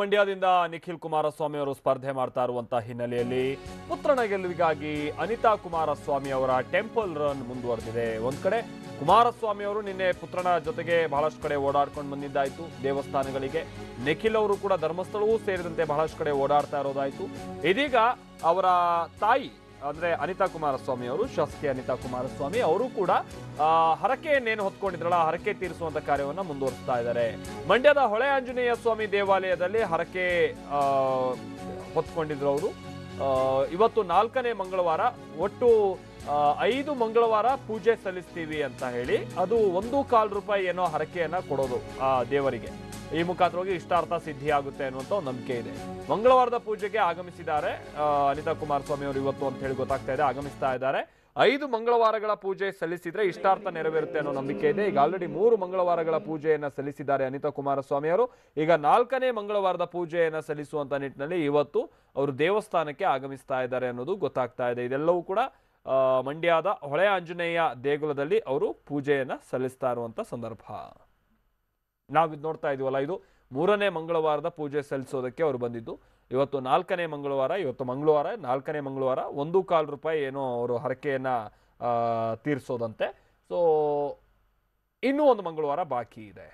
ಮಂಡ್ಯದಿಂದ ನಿಖಿಲ್ ಕುಮಾರಸ್ವಾಮಿ ಅವರು ಸ್ಪರ್ಧೆ ಮಾಡ್ತಾ ಇರುವಂತಹ ಹಿನ್ನೆಲೆಯಲ್ಲಿ ಪುತ್ರನ ಗೆಲುವಿಗಾಗಿ ಅನಿತಾ ಕುಮಾರಸ್ವಾಮಿ ಅವರ ಟೆಂಪಲ್ ರನ್ ಮುಂದುವರೆದಿದೆ. ಒಂದ್ ಕಡೆ ಕುಮಾರಸ್ವಾಮಿ ಅವರು ನಿನ್ನೆ ಪುತ್ರನ ಜೊತೆಗೆ ಬಹಳಷ್ಟು ಕಡೆ ಓಡಾಡ್ಕೊಂಡು ಬಂದಿದ್ದಾಯ್ತು. ದೇವಸ್ಥಾನಗಳಿಗೆ ನಿಖಿಲ್ ಅವರು ಕೂಡ ಧರ್ಮಸ್ಥಳವೂ ಸೇರಿದಂತೆ ಬಹಳಷ್ಟು ಕಡೆ ಓಡಾಡ್ತಾ ಇರೋದಾಯ್ತು. ಇದೀಗ ಅವರ ತಾಯಿ ಅಂದ್ರೆ ಅನಿತಾ ಕುಮಾರಸ್ವಾಮಿ ಅವರು, ಶಾಸಕಿ ಅನಿತಾ ಕುಮಾರಸ್ವಾಮಿ ಅವರು ಕೂಡ ಹರಕೆಯನ್ನೇನು ಹೊತ್ಕೊಂಡಿದ್ರಲ್ಲ, ಹರಕೆ ತೀರಿಸುವಂತ ಕಾರ್ಯವನ್ನ ಮುಂದುವರಿಸ್ತಾ ಇದ್ದಾರೆ. ಮಂಡ್ಯದ ಹೊಳೆ ಆಂಜನೇಯ ಸ್ವಾಮಿ ದೇವಾಲಯದಲ್ಲಿ ಹರಕೆ ಹೊತ್ಕೊಂಡಿದ್ರು ಅವರು. ಇವತ್ತು ನಾಲ್ಕನೇ ಮಂಗಳವಾರ, ಒಟ್ಟು ಐದು ಮಂಗಳವಾರ ಪೂಜೆ ಸಲ್ಲಿಸ್ತೀವಿ ಅಂತ ಹೇಳಿ, ಅದು ಒಂದು ಕಾಲು ರೂಪಾಯಿ ಏನೋ ಹರಕೆಯನ್ನ ಕೊಡೋದು ಆ ದೇವರಿಗೆ. ಈ ಮುಖಾಂತರವಾಗಿ ಇಷ್ಟಾರ್ಥ ಸಿದ್ಧಿ ಆಗುತ್ತೆ ಅನ್ನುವಂಥ ಒಂದು ನಂಬಿಕೆ ಇದೆ. ಮಂಗಳವಾರದ ಪೂಜೆಗೆ ಆಗಮಿಸಿದ್ದಾರೆ. ಅನಿತಾ ಕುಮಾರಸ್ವಾಮಿ ಅವರು ಇವತ್ತು ಅಂತ ಹೇಳಿ ಗೊತ್ತಾಗ್ತಾ ಇದೆ, ಆಗಮಿಸ್ತಾ ಇದ್ದಾರೆ. ಐದು ಮಂಗಳವಾರಗಳ ಪೂಜೆ ಸಲ್ಲಿಸಿದ್ರೆ ಇಷ್ಟಾರ್ಥ ನೆರವೇರುತ್ತೆ ಅನ್ನೋ ನಂಬಿಕೆ ಇದೆ. ಈಗ ಆಲ್ರೆಡಿ ಮೂರು ಮಂಗಳವಾರಗಳ ಪೂಜೆಯನ್ನ ಸಲ್ಲಿಸಿದ್ದಾರೆ ಅನಿತಾ ಕುಮಾರಸ್ವಾಮಿ ಅವರು. ಈಗ ನಾಲ್ಕನೇ ಮಂಗಳವಾರದ ಪೂಜೆಯನ್ನ ಸಲ್ಲಿಸುವಂತ ನಿಟ್ಟಿನಲ್ಲಿ ಇವತ್ತು ಅವರು ದೇವಸ್ಥಾನಕ್ಕೆ ಆಗಮಿಸ್ತಾ ಇದ್ದಾರೆ ಅನ್ನೋದು ಗೊತ್ತಾಗ್ತಾ ಇದೆ. ಇದೆಲ್ಲವೂ ಕೂಡ ಮಂಡ್ಯದ ಹೊಳೆ ಆಂಜನೇಯ ದೇಗುಲದಲ್ಲಿ ಅವರು ಪೂಜೆಯನ್ನ ಸಲ್ಲಿಸ್ತಾ ಇರುವಂತ ಸಂದರ್ಭ. ನಾವಿದ್ ನೋಡ್ತಾ ಇದೀವಲ್ಲ, ಇದು ಮೂರನೇ ಮಂಗಳವಾರದ ಪೂಜೆ ಸಲ್ಲಿಸೋದಕ್ಕೆ ಅವರು ಬಂದಿದ್ದು. ಇವತ್ತು ನಾಲ್ಕನೇ ಮಂಗಳವಾರ, ಇವತ್ತು ಮಂಗಳವಾರ, ನಾಲ್ಕನೇ ಮಂಗಳವಾರ, ಒಂದು ಕಾಲು ರೂಪಾಯಿ ಏನೋ ಅವರು ಹರಕೆಯನ್ನ ತೀರಿಸೋದಂತೆ. ಸೊ ಇನ್ನೂ ಒಂದು ಮಂಗಳವಾರ ಬಾಕಿ ಇದೆ.